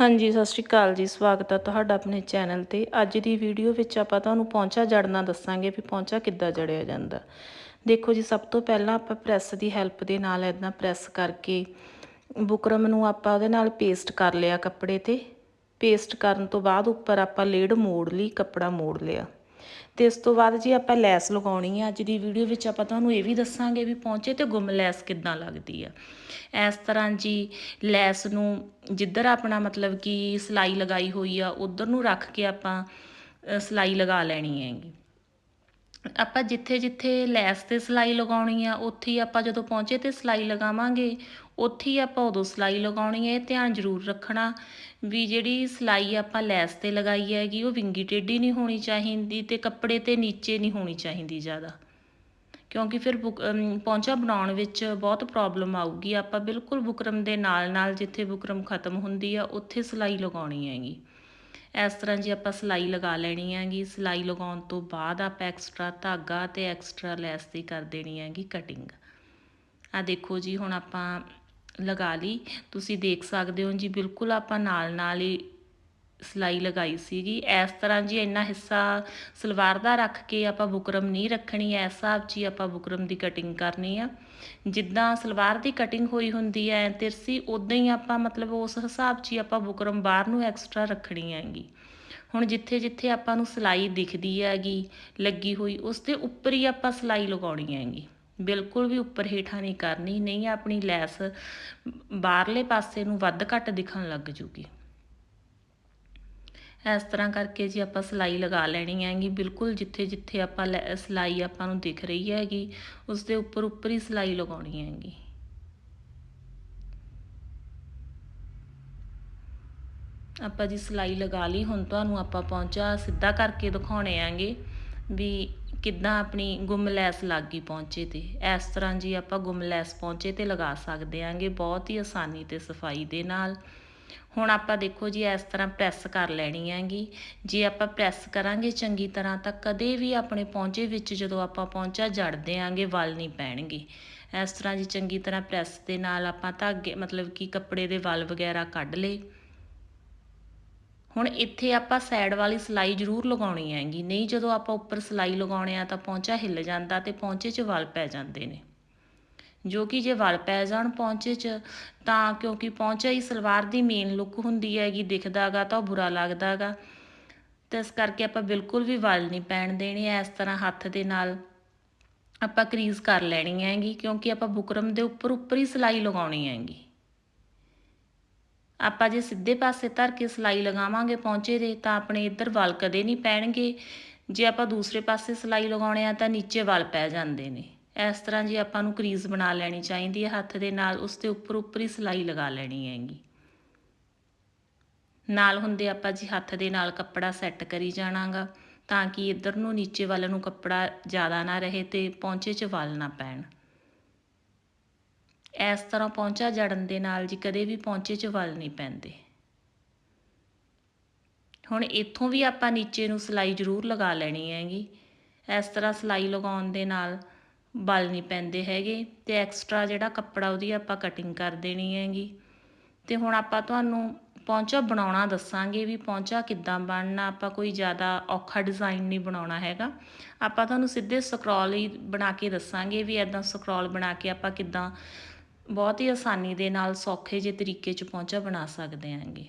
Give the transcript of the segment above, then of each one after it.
ਹਾਂਜੀ, ਸਤਿ ਸ਼੍ਰੀ ਅਕਾਲ ਜੀ, ਸਵਾਗਤ ਹੈ ਤੁਹਾਡਾ ਆਪਣੇ ਚੈਨਲ ਤੇ। ਅੱਜ ਦੀ ਵੀਡੀਓ ਵਿੱਚ ਆਪਾਂ ਤੁਹਾਨੂੰ ਪੌਂਚਾ ਜੜਨਾ ਦੱਸਾਂਗੇ ਵੀ ਪੌਂਚਾ ਕਿੱਦਾਂ ਜੜਿਆ ਜਾਂਦਾ। ਦੇਖੋ ਜੀ, ਸਭ ਤੋਂ ਪਹਿਲਾਂ ਆਪਾਂ ਪ੍ਰੈਸ ਦੀ ਹੈਲਪ ਦੇ ਨਾਲ ਇਦਾਂ ਪ੍ਰੈਸ ਕਰਕੇ ਬੁਕਰਮ ਨੂੰ ਆਪਾਂ ਉਹਦੇ ਨਾਲ ਪੇਸਟ ਕਰ ਲਿਆ ਕੱਪੜੇ ਤੇ। ਪੇਸਟ ਕਰਨ ਤੋਂ ਬਾਅਦ ਉੱਪਰ ਆਪਾਂ ਲੇਡ ਮੋੜ ਲਈ, ਕੱਪੜਾ ਮੋੜ ਲਿਆ। ਤੇ ਇਸ ਤੋਂ ਬਾਅਦ ਜੀ ਆਪਾਂ ਲੈਸ ਲਗਾਉਣੀ ਆ। ਅੱਜ ਦੀ ਵੀਡੀਓ ਵਿੱਚ ਆਪਾਂ ਤੁਹਾਨੂੰ ਇਹ ਵੀ ਦੱਸਾਂਗੇ ਵੀ ਪਹੁੰਚੇ ਤੇ ਗੁੰਮ ਲੈਸ ਕਿੱਦਾਂ ਲੱਗਦੀ ਆ। ਇਸ ਤਰ੍ਹਾਂ ਜੀ ਲੈਸ ਨੂੰ ਜਿੱਧਰ ਆਪਣਾ ਮਤਲਬ ਕਿ ਸਲਾਈ ਲਗਾਈ ਹੋਈ ਆ ਉਧਰ ਨੂੰ ਰੱਖ ਕੇ ਆਪਾਂ ਅ, ਸਲਾਈ ਲਗਾ ਲੈਣੀ ਹੈਗੀ। ਆਪਾਂ ਜਿੱਥੇ ਜਿੱਥੇ ਲੈਸ ਤੇ ਸਲਾਈ ਲਗਾਉਣੀ ਆ ਉੱਥੇ ਹੀ ਆਪਾਂ ਜਦੋਂ ਪਹੁੰਚੇ ਤੇ ਸਲਾਈ ਲਗਾਵਾਂਗੇ ਉੱਥੇ ਹੀ ਆਪਾਂ ਉਦੋਂ ਸਲਾਈ ਲਗਾਉਣੀ ਹੈ ਇਹ ਧਿਆਨ ਜ਼ਰੂਰ ਰੱਖਣਾ ਵੀ ਜਿਹੜੀ ਸਲਾਈ ਆਪਾਂ ਲੈਸ ਤੇ ਲਗਾਈ ਹੈਗੀ ਉਹ ਵਿੰਗੀ ਟੇਢੀ ਨਹੀਂ ਹੋਣੀ ਚਾਹੀਦੀ ਤੇ ਕੱਪੜੇ ਤੇ ਨੀਚੇ ਨਹੀਂ ਹੋਣੀ ਚਾਹੀਦੀ ਜ਼ਿਆਦਾ। ਕਿਉਂਕਿ ਫਿਰ ਬੁਕ ਅਮ, ਪੌਂਚਾ ਬਣਾਉਣ ਵਿੱਚ ਬਹੁਤ ਪ੍ਰੋਬਲਮ ਆਊਗੀ। ਆਪਾਂ ਬਿਲਕੁਲ ਬੁਕਰਮ ਦੇ ਨਾਲ ਨਾਲ ਜਿੱਥੇ ਬੁਕਰਮ ਖਤਮ ਹੁੰਦੀ ਆ ਉੱਥੇ ਸਲਾਈ ਲਗਾਉਣੀ ਹੈਗੀ। ਇਸ ਤਰ੍ਹਾਂ ਜੀ ਆਪਾਂ ਸਲਾਈ ਲਗਾ ਲੈਣੀ ਹੈਗੀ, ਸਲਾਈ ਲਗਾਉਣ ਤੋਂ ਬਾਅਦ ਆਪਾਂ ਐਕਸਟਰਾ ਧਾਗਾ ਤੇ ਐਕਸਟਰਾ ਲੈਸ ਦੀ ਕਰ ਦੇਣੀ ਹੈਗੀ ਕਟਿੰਗ ਆ ਦੇਖੋ ਜੀ ਹੁਣ ਆਪਾਂ ਲਗਾ ਲਈ, ਤੁਸੀਂ ਦੇਖ ਸਕਦੇ ਹੋ ਜੀ ਬਿਲਕੁਲ ਆਪਾਂ ਨਾਲ ਨਾਲ ਹੀ ਸਿਲਾਈ ਲਗਾਈ ਸੀਗੀ। ਇਸ ਤਰ੍ਹਾਂ ਜੀ ਇੰਨਾ ਹਿੱਸਾ ਸਲਵਾਰ ਦਾ ਰੱਖ ਕੇ ਆਪਾਂ ਬੁਕਰਮ ਨਹੀਂ ਰੱਖਣੀ ਐ ਇਸ ਹਿਸਾਬ 'ਚ ਹੀ ਆਪਾਂ ਬੁਕਰਮ ਦੀ ਕਟਿੰਗ ਕਰਨੀ ਆ। ਜਿੱਦਾਂ ਸਲਵਾਰ ਦੀ ਕਟਿੰਗ ਹੋਈ ਹੁੰਦੀ ਐ, ਤਿਰਸੀ ਉਦਾਂ ਹੀ ਆਪਾਂ ਮਤਲਬ ਉਸ ਹਿਸਾਬ 'ਚ ਹੀ ਆਪਾਂ ਬੁਕਰਮ ਬਾਹਰ ਨੂੰ ਐਕਸਟਰਾ ਰੱਖਣੀ ਹੈਗੀ। ਹੁਣ ਜਿੱਥੇ ਜਿੱਥੇ ਆਪਾਂ ਨੂੰ ਸਿਲਾਈ ਦਿਖਦੀ ਹੈਗੀ, ਲੱਗੀ ਹੋਈ, ਉਸ ਦੇ ਉੱਪਰ ਹੀ ਆਪਾਂ ਸਿਲਾਈ ਲਗਾਉਣੀ ਹੈਗੀ। ਬਿਲਕੁਲ ਵੀ ਉੱਪਰ ਹੇਠਾਂ ਨਹੀਂ ਕਰਨੀ, ਨਹੀਂ ਆਪਣੀ ਲੈਸ ਬਾਹਰਲੇ ਪਾਸੇ ਨੂੰ ਵੱਧ ਘੱਟ ਦਿਖਣ ਲੱਗ ਜੂਗੀ। ਇਸ ਤਰ੍ਹਾਂ ਕਰਕੇ ਜੀ ਆਪਾਂ ਸਲਾਈ ਲਗਾ ਲੈਣੀ ਹੈਗੀ। ਬਿਲਕੁਲ ਜਿੱਥੇ ਜਿੱਥੇ ਆਪਾਂ ਲੈ- ਸਲਾਈ ਆਪਾਂ ਨੂੰ ਦਿਖ ਰਹੀ ਹੈਗੀ ਉਸ ਦੇ ਉੱਪਰ ਉੱਪਰ ਹੀ ਸਲਾਈ ਲਗਾਉਣੀ ਹੈਗੀ। ਆਪਾਂ ਜੀ ਸਲਾਈ ਲਗਾ ਲਈ, ਹੁਣ ਤੁਹਾਨੂੰ ਆਪਾਂ ਪਹੁੰਚਾ ਸਿੱਧਾ ਕਰਕੇ ਦਿਖਾਉਣੇ ਆਂਗੇ ਵੀ ਕਿੱਦਾਂ ਆਪਣੀ ਗੁੰਮ ਲੈਸ ਲੱਗ ਗਈ ਪਹੁੰਚੇ ਤੇ। ਇਸ ਤਰ੍ਹਾਂ ਜੀ ਆਪਾਂ ਗੁੰਮ ਲੈਸ ਪਹੁੰਚੇ ਤੇ ਲਗਾ ਸਕਦੇ ਆਂਗੇ ਬਹੁਤ ਹੀ ਆਸਾਨੀ ਤੇ ਸਫ਼ਾਈ ਦੇ ਨਾਲ। ਹੁਣ ਆਪਾਂ ਦੇਖੋ ਜੀ, ਇਸ ਤਰ੍ਹਾਂ ਪ੍ਰੈਸ ਕਰ ਲੈਣੀ ਹੈਗੀ। ਜੇ ਆਪਾਂ ਪ੍ਰੈਸ ਕਰਾਂਗੇ ਚੰਗੀ ਤਰ੍ਹਾਂ, ਤਾਂ ਕਦੇ ਵੀ ਆਪਣੇ ਪੌਂਚੇ ਵਿੱਚ ਜਦੋਂ ਆਪਾਂ ਪੌਂਚਾ ਜੜਦੇ ਆਂਗੇ, ਵਲ ਨਹੀਂ ਪੈਣਗੇ। ਇਸ ਤਰ੍ਹਾਂ ਜੀ ਚੰਗੀ ਤਰ੍ਹਾਂ ਪ੍ਰੈਸ ਦੇ ਨਾਲ ਆਪਾਂ ਧਾਗੇ, ਮਤਲਬ ਕਿ ਕੱਪੜੇ ਦੇ ਵਲ ਵਗੈਰਾ ਕੱਢ ਲਏ। ਹੁਣ ਇੱਥੇ ਆਪਾਂ ਸਾਈਡ ਵਾਲੀ ਸਲਾਈ ਜ਼ਰੂਰ ਲਗਾਉਣੀ ਹੈਗੀ। ਨਹੀਂ ਜਦੋਂ ਆਪਾਂ ਉੱਪਰ ਸਲਾਈ ਲਗਾਉਣੇ ਆ ਤਾਂ ਪੌਂਚਾ ਹਿੱਲ ਜਾਂਦਾ ਤੇ ਪੌਂਚੇ 'ਚ ਵਲ ਪੈ ਜਾਂਦੇ ਨੇ। ਜੋ ਕਿ ਜੇ ਵਲ ਪੈ ਜਾਣ ਪੌਂਚੇ 'ਚ, ਤਾਂ ਕਿਉਂਕਿ ਪੌਂਚਾ ਹੀ ਸਲਵਾਰ ਦੀ ਮੇਨ ਲੁੱਕ ਹੁੰਦੀ ਹੈਗੀ ਦਿਖਦਾਗਾ ਤਾਂ ਉਹ ਬੁਰਾ ਲੱਗਦਾਗਾ ਤੇ ਇਸ ਕਰਕੇ ਆਪਾਂ ਬਿਲਕੁਲ ਵੀ ਵਲ ਨਹੀਂ ਪੈਣ ਦੇਣੇ ਇਸ ਤਰ੍ਹਾਂ ਹੱਥ ਦੇ ਨਾਲ ਆਪਾਂ ਕਰੀਜ਼ ਕਰ ਲੈਣੀ ਹੈਗੀ, ਕਿਉਂਕਿ ਆਪਾਂ ਬੁਕਰਮ ਦੇ ਉੱਪਰ ਉੱਪਰ ਹੀ ਸਲਾਈ ਲਗਾਉਣੀ ਹੈਗੀ। ਆਪਾਂ ਜੇ ਸਿੱਧੇ ਪਾਸੇ ਧਰ ਕੇ ਸਲਾਈ ਲਗਾਵਾਂਗੇ ਪੌਂਚੇ ਦੇ, ਤਾਂ ਆਪਣੇ ਇੱਧਰ ਵਲ ਕਦੇ ਨਹੀਂ ਪੈਣਗੇ ਜੇ ਆਪਾਂ ਦੂਸਰੇ ਪਾਸੇ ਸਲਾਈ ਲਗਾਉਣੇ ਆ ਤਾਂ ਨੀਚੇ ਵਲ ਪੈ ਜਾਂਦੇ ਨੇ। ਇਸ ਤਰ੍ਹਾਂ ਜੀ ਆਪਾਂ ਨੂੰ ਕਰੀਜ਼ ਬਣਾ ਲੈਣੀ ਚਾਹੀਦੀ ਹੈ, ਹੱਥ ਦੇ ਨਾਲ ਉਸ ਦੇ ਉੱਪਰ ਉੱਪਰ ਹੀ ਸਲਾਈ ਲਗਾ ਲੈਣੀ ਹੈਗੀ। ਨਾਲ ਹੁੰਦੇ ਆਪਾਂ ਜੀ ਹੱਥ ਦੇ ਨਾਲ ਕੱਪੜਾ ਸੈੱਟ ਕਰੀ ਜਾਣਾਗਾ, ਤਾਂ ਕਿ ਇੱਧਰ ਨੂੰ ਨੀਚੇ ਵੱਲ ਨੂੰ ਕੱਪੜਾ ਜ਼ਿਆਦਾ ਨਾ ਰਹੇ ਤੇ ਪੌਂਚੇ 'ਚ ਵਲ ਨਾ ਪੈਣ। ਇਸ ਤਰ੍ਹਾਂ ਪੌਂਚਾ ਜੜਨ ਦੇ ਨਾਲ ਜੀ ਕਦੇ ਵੀ ਪੌਂਚੇ 'ਚ ਵਲ ਨਹੀਂ ਪੈਂਦੇ। ਹੁਣ ਇੱਥੋਂ ਵੀ ਆਪਾਂ ਨੀਚੇ ਨੂੰ ਸਲਾਈ ਜ਼ਰੂਰ ਲਗਾ ਲੈਣੀ ਹੈਗੀ। ਇਸ ਤਰ੍ਹਾਂ ਸਲਾਈ ਲਗਾਉਣ ਦੇ ਨਾਲ ਬਲ ਨਹੀਂ ਪੈਂਦੇ ਹੈਗੇ ਤੇ ਐਕਸਟਰਾ ਜਿਹੜਾ ਕੱਪੜਾ ਉਹਦੀ ਆਪਾਂ ਕਟਿੰਗ ਕਰ ਦੇਣੀ ਹੈਗੀ। ਤੇ ਹੁਣ ਆਪਾਂ ਤੁਹਾਨੂੰ ਪੌਂਚਾ ਬਣਾਉਣਾ ਦੱਸਾਂਗੇ ਵੀ ਪੌਂਚਾ ਕਿੱਦਾਂ ਬਣਨਾ, ਆਪਾਂ ਕੋਈ ਜ਼ਿਆਦਾ ਔਖਾ ਡਿਜ਼ਾਈਨ ਨਹੀਂ ਬਣਾਉਣਾ ਹੈਗਾ। ਆਪਾਂ ਤੁਹਾਨੂੰ ਸਿੱਧੇ ਸਕਰੋਲ ਹੀ ਬਣਾ ਕੇ ਦੱਸਾਂਗੇ ਵੀ ਐਦਾਂ ਸਕਰੋਲ ਬਣਾ ਕੇ ਆਪਾਂ ਕਿੱਦਾਂ ਬਹੁਤ ਹੀ ਆਸਾਨੀ ਦੇ ਨਾਲ ਸੌਖੇ ਜਿਹੇ ਤਰੀਕੇ 'ਚ ਪੌਂਚਾ ਬਣਾ ਸਕਦੇ ਹਾਂਗੇ।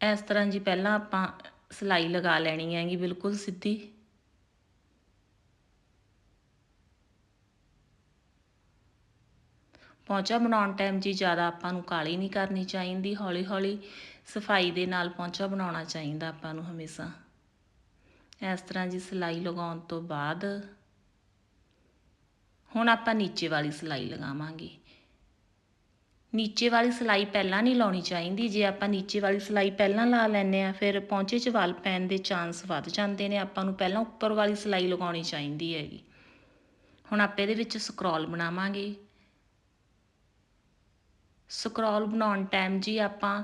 ਇਸ ਤਰ੍ਹਾਂ ਜੀ ਪਹਿਲਾਂ ਆਪਾਂ ਸਲਾਈ ਲਗਾ ਲੈਣੀ ਹੈਗੀ ਬਿਲਕੁਲ ਸਿੱਧੀ। ਪੌਂਚਾ ਬਣਾਉਣ ਟਾਈਮ ਜੀ ਜ਼ਿਆਦਾ ਆਪਾਂ ਨੂੰ ਕਾਲੀ ਨਹੀਂ ਕਰਨੀ ਚਾਹੀਦੀ, ਹੌਲੀ ਹੌਲੀ ਸਫ਼ਾਈ ਦੇ ਨਾਲ ਪੌਂਚਾ ਬਣਾਉਣਾ ਚਾਹੀਦਾ ਆਪਾਂ ਨੂੰ ਹਮੇਸ਼ਾ। ਇਸ ਤਰ੍ਹਾਂ ਜੀ ਸਿਲਾਈ ਲਗਾਉਣ ਤੋਂ ਬਾਅਦ ਹੁਣ ਆਪਾਂ ਨੀਚੇ ਵਾਲੀ ਸਿਲਾਈ ਲਗਾਵਾਂਗੇ। ਨੀਚੇ ਵਾਲੀ ਸਿਲਾਈ ਪਹਿਲਾਂ ਨਹੀਂ ਲਾਉਣੀ ਚਾਹੀਦੀ, ਜੇ ਆਪਾਂ ਨੀਚੇ ਵਾਲੀ ਸਿਲਾਈ ਪਹਿਲਾਂ ਲਾ ਲੈਂਦੇ ਆ ਫਿਰ ਪੌਂਚੇ 'ਚ ਵਲ ਪੈਣ ਦੇ ਚਾਂਸ ਵੱਧ ਜਾਂਦੇ ਨੇ, ਆਪਾਂ ਨੂੰ ਪਹਿਲਾਂ ਉੱਪਰ ਵਾਲੀ ਸਿਲਾਈ ਲਗਾਉਣੀ ਚਾਹੀਦੀ ਹੈਗੀ। ਹੁਣ ਆਪਾਂ ਇਹਦੇ ਵਿੱਚ ਸਕਰੋਲ ਬਣਾਵਾਂਗੇ। ਸਕਰੋਲ ਬਣਾਉਣ ਟਾਈਮ ਜੀ ਆਪਾਂ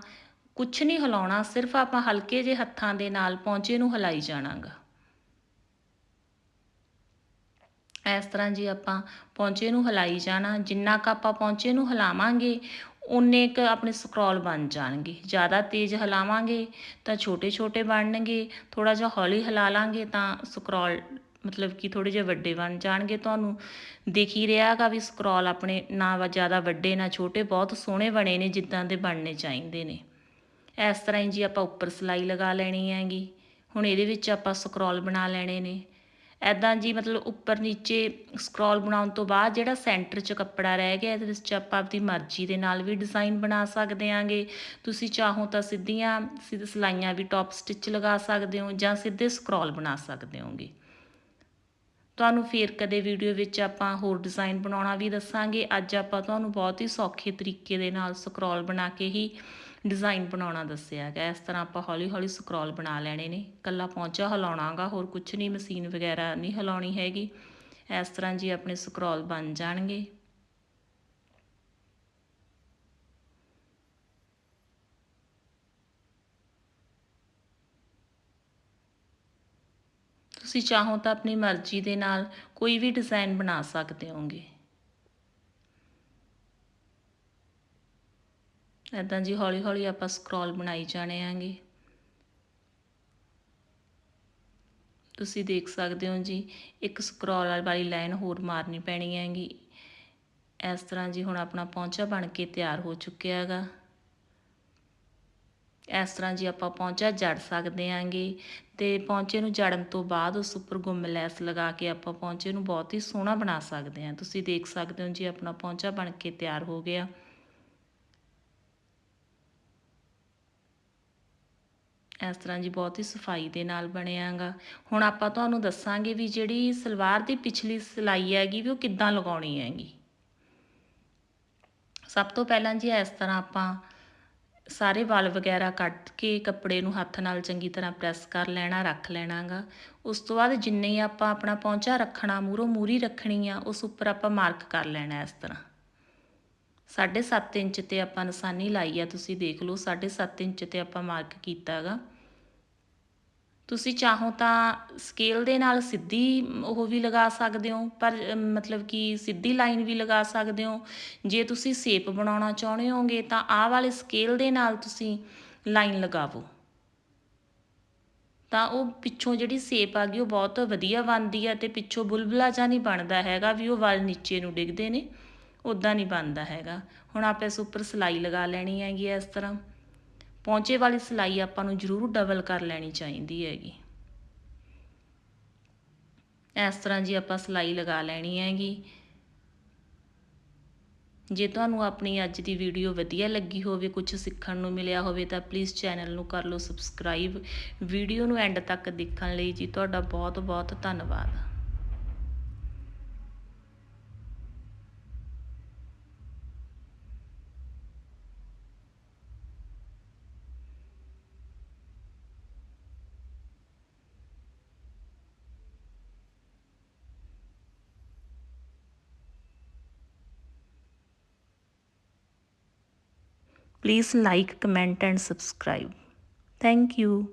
ਕੁਝ ਨਹੀਂ ਹਿਲਾਉਣਾ, ਸਿਰਫ ਆਪਾਂ ਹਲਕੇ ਜਿਹੇ ਹੱਥਾਂ ਦੇ ਨਾਲ ਪੌਂਚੇ ਨੂੰ ਹਿਲਾਈ ਜਾਣਾਗਾ। ਇਸ ਤਰ੍ਹਾਂ ਜੀ ਆਪਾਂ ਪੌਂਚੇ ਨੂੰ ਹਿਲਾਈ ਜਾਣਾ, ਜਿੰਨਾ ਕ ਆਪਾਂ ਪੌਂਚੇ ਨੂੰ ਹਿਲਾਵਾਂਗੇ ਉਨੇ ਕ ਆਪਣੇ ਸਕਰੋਲ ਬਣ ਜਾਣਗੇ। ਜ਼ਿਆਦਾ ਤੇਜ਼ ਹਿਲਾਵਾਂਗੇ ਤਾਂ ਛੋਟੇ ਛੋਟੇ ਬਣਨਗੇ ਥੋੜਾ ਜਿਹਾ ਹੌਲੀ ਹਿਲਾ ਲਾਂਗੇ ਤਾਂ ਸਕਰੋਲ ਮਤਲਬ ਕਿ ਥੋੜੇ ਜਿਹੇ ਵੱਡੇ ਬਣ ਜਾਣਗੇ, ਤੁਹਾਨੂੰ ਦੇਖ ਹੀ ਰਿਹਾਗਾ ਵੀ ਸਕਰੋਲ ਆਪਣੇ ਨਾ ਜ਼ਿਆਦਾ ਵੱਡੇ, ਨਾ ਛੋਟੇ, ਬਹੁਤ ਸੋਹਣੇ ਬਣੇ ਨੇ, ਜਿੱਦਾਂ ਦੇ ਬਣਨੇ ਚਾਹੀਦੇ ਨੇ। ਇਸ ਤਰ੍ਹਾਂ ਹੀ ਜੀ ਆਪਾਂ ਉੱਪਰ ਸਲਾਈ ਲਗਾ ਲੈਣੀ ਹੈਗੀ, ਹੁਣ ਇਹਦੇ ਵਿੱਚ ਆਪਾਂ ਸਕਰੋਲ ਬਣਾ ਲੈਣੇ ਨੇ। ਐਦਾਂ ਜੀ ਮਤਲਬ ਉੱਪਰ ਨੀਚੇ ਸਕਰੋਲ ਬਣਾਉਣ ਤੋਂ ਬਾਅਦ ਜਿਹੜਾ ਸੈਂਟਰ 'ਚ ਕੱਪੜਾ ਰਹਿ ਗਿਆ, ਇਹਦੇ ਵਿੱਚ ਆਪਾਂ ਆਪਣੀ ਮਰਜ਼ੀ ਦੇ ਨਾਲ ਵੀ ਡਿਜ਼ਾਈਨ ਬਣਾ ਸਕਦੇ ਆਂਗੇ। ਤੁਸੀਂ ਚਾਹੋ ਤਾਂ ਸਿੱਧੀਆਂ ਸਿੱਧ ਸਲਾਈਆਂ ਵੀ ਟੌਪ ਸਟਿਚ ਲਗਾ ਸਕਦੇ ਹੋ ਜਾਂ ਸਿੱਧੇ ਸਕਰੋਲ ਬਣਾ ਸਕਦੇ ਹੋਗੇ। ਤੁਹਾਨੂੰ ਫੇਰ ਕਦੇ ਵੀਡੀਓ ਵਿੱਚ ਆਪਾਂ ਹੋਰ ਡਿਜ਼ਾਈਨ ਬਣਾਉਣਾ ਵੀ ਦੱਸਾਂਗੇ। ਅੱਜ ਆਪਾਂ ਤੁਹਾਨੂੰ ਬਹੁਤ ਹੀ ਸੌਖੇ ਤਰੀਕੇ ਦੇ ਨਾਲ ਸਕਰੋਲ ਬਣਾ ਕੇ ਹੀ ਡਿਜ਼ਾਈਨ ਬਣਾਉਣਾ ਦੱਸਿਆ ਹੈਗਾ ਇਸ ਤਰ੍ਹਾਂ ਆਪਾਂ ਹੌਲੀ ਹੌਲੀ ਸਕਰੋਲ ਬਣਾ ਲੈਣੇ ਨੇ। ਕੱਲਾ ਪੌਂਚਾ ਹਿਲਾਉਣਾਗਾ, ਹੋਰ ਕੁਝ ਨਹੀਂ, ਮਸ਼ੀਨ ਵਗੈਰਾ ਨਹੀਂ ਹਿਲਾਉਣੀ ਹੈਗੀ। ਇਸ ਤਰ੍ਹਾਂ ਜੀ ਆਪਣੇ ਸਕਰੋਲ ਬਣ ਜਾਣਗੇ। ਤੁਸੀਂ ਚਾਹੋ ਤਾਂ ਆਪਣੀ ਮਰਜ਼ੀ ਦੇ ਨਾਲ ਕੋਈ ਵੀ ਡਿਜ਼ਾਈਨ ਬਣਾ ਸਕਦੇ ਹੋਗੇ ਇਦਾਂ ਜੀ ਹੌਲੀ ਹੌਲੀ ਆਪਾਂ ਸਕਰੋਲ ਬਣਾਈ ਜਾਣੇ ਆਂਗੇ। ਤੁਸੀਂ ਦੇਖ ਸਕਦੇ ਹੋ ਜੀ, ਇੱਕ ਸਕਰੋਲ ਵਾਲੀ ਲਾਈਨ ਹੋਰ ਮਾਰਨੀ ਪੈਣੀ ਹੈਗੀ। ਇਸ ਤਰ੍ਹਾਂ ਜੀ ਹੁਣ ਆਪਣਾ ਪੌਂਚਾ ਬਣ ਕੇ ਤਿਆਰ ਹੋ ਚੁੱਕਿਆ ਹੈਗਾ। ਇਸ ਤਰ੍ਹਾਂ ਜੀ ਆਪਾਂ ਪੌਂਚਾ ਜੜ ਸਕਦੇ ਆਂਗੇ ਤੇ ਪੌਂਚੇ ਨੂੰ ਜੜਨ ਤੋਂ ਬਾਅਦ ਉਸ ਉੱਪਰ ਗੁੰਮ ਲੈਸ ਲਗਾ ਕੇ ਆਪਾਂ ਪੌਂਚੇ ਨੂੰ ਬਹੁਤ ਹੀ ਸੋਹਣਾ ਬਣਾ ਸਕਦੇ ਹਾਂ ਤੁਸੀਂ ਦੇਖ ਸਕਦੇ ਹੋ ਜੀ ਆਪਣਾ ਪੌਂਚਾ ਬਣ ਕੇ ਤਿਆਰ ਹੋ ਗਿਆ। ਇਸ ਤਰ੍ਹਾਂ ਜੀ ਬਹੁਤ ਹੀ ਸਫ਼ਾਈ ਦੇ ਨਾਲ ਬਣਿਆਗਾ ਹੁਣ ਆਪਾਂ ਤੁਹਾਨੂੰ ਦੱਸਾਂਗੇ ਵੀ ਜਿਹੜੀ ਸਲਵਾਰ ਦੀ ਪਿਛਲੀ ਸਿਲਾਈ ਹੈਗੀ ਵੀ ਉਹ ਕਿੱਦਾਂ ਲਗਾਉਣੀ ਹੈਗੀ। ਸਭ ਤੋਂ ਪਹਿਲਾਂ ਜੀ ਇਸ ਤਰ੍ਹਾਂ ਆਪਾਂ ਸਾਰੇ ਵਾਲ ਵਗੈਰਾ ਕੱਢ ਕੇ ਕੱਪੜੇ ਨੂੰ ਹੱਥ ਨਾਲ ਚੰਗੀ ਤਰ੍ਹਾਂ ਪ੍ਰੈਸ ਕਰ ਲੈਣਾ, ਰੱਖ ਲੈਣਾਗਾ। ਉਸ ਤੋਂ ਬਾਅਦ ਜਿੰਨੇ ਆਪਾਂ ਆਪਣਾ ਪੌਂਚਾ ਰੱਖਣਾ ਮੂਰੋਂ ਮੂਰੀ ਰੱਖਣੀ ਆ, ਉਸ ਉੱਪਰ ਆਪਾਂ ਮਾਰਕ ਕਰ ਲੈਣਾ ਇਸ ਤਰ੍ਹਾਂ। 7.5 ਇੰਚ ਤੇ ਆਪਾਂ ਨਿਸ਼ਾਨੀ ਲਾਈ ਆ, ਤੁਸੀਂ ਦੇਖ ਲਓ 7.5 ਇੰਚ ਤੇ ਆਪਾਂ ਮਾਰਕ ਕੀਤਾਗਾ ਤੁਸੀਂ ਚਾਹੋ ਤਾਂ ਸਕੇਲ ਦੇ ਨਾਲ ਸਿੱਧੀ ਉਹ ਵੀ ਲਗਾ ਸਕਦੇ ਹੋ, ਪਰ ਮਤਲਬ ਕਿ ਸਿੱਧੀ ਲਾਈਨ ਵੀ ਲਗਾ ਸਕਦੇ ਹੋ। ਜੇ ਤੁਸੀਂ ਸ਼ੇਪ ਬਣਾਉਣਾ ਚਾਹੁੰਦੇ ਹੋਗੇ ਤਾਂ ਆਹ ਵਾਲੇ ਸਕੇਲ ਦੇ ਨਾਲ ਤੁਸੀਂ ਲਾਈਨ ਲਗਾਵੋ। ਤਾਂ ਉਹ ਪਿੱਛੋਂ ਜਿਹੜੀ ਸ਼ੇਪ ਆ ਗਈ, ਉਹ ਬਹੁਤ ਵਧੀਆ ਬਣਦੀ ਆ ਤੇ ਪਿੱਛੋਂ ਬੁਲਬੁਲਾ ਜਾਂ ਨਹੀਂ ਬਣਦਾ ਹੈਗਾ ਵੀ ਉਹ ਵਾਲ ਨੀਚੇ ਨੂੰ ਡਿੱਗਦੇ ਨੇ ਉਦਾਂ ਨਹੀਂ ਬਣਦਾ ਹੈਗਾ। ਹੁਣ ਆਪਾਂ ਇਸ ਉੱਪਰ ਸਲਾਈ ਲਗਾ ਲੈਣੀ ਹੈਗੀ ਇਸ ਤਰ੍ਹਾਂ। ਪੌਂਚੇ ਵਾਲੀ ਸਿਲਾਈ ਆਪਾਂ ਨੂੰ ਜ਼ਰੂਰ ਡਬਲ ਕਰ ਲੈਣੀ ਚਾਹੀਦੀ ਹੈਗੀ। ਇਸ ਤਰ੍ਹਾਂ ਜੀ ਆਪਾਂ ਸਿਲਾਈ ਲਗਾ ਲੈਣੀ ਹੈਗੀ। ਜੇ ਤੁਹਾਨੂੰ ਆਪਣੀ ਅੱਜ ਦੀ ਵੀਡੀਓ ਵਧੀਆ ਲੱਗੀ ਹੋਵੇ ਕੁਝ ਸਿੱਖਣ ਨੂੰ ਮਿਲਿਆ ਹੋਵੇ, ਤਾਂ ਪਲੀਜ਼ ਚੈਨਲ ਨੂੰ ਕਰ ਲਓ ਸਬਸਕ੍ਰਾਈਬ ਵੀਡੀਓ ਨੂੰ ਐਂਡ ਤੱਕ ਦੇਖਣ ਲਈ ਜੀ ਤੁਹਾਡਾ ਬਹੁਤ ਬਹੁਤ ਧੰਨਵਾਦ। Please like, comment and subscribe. Thank you.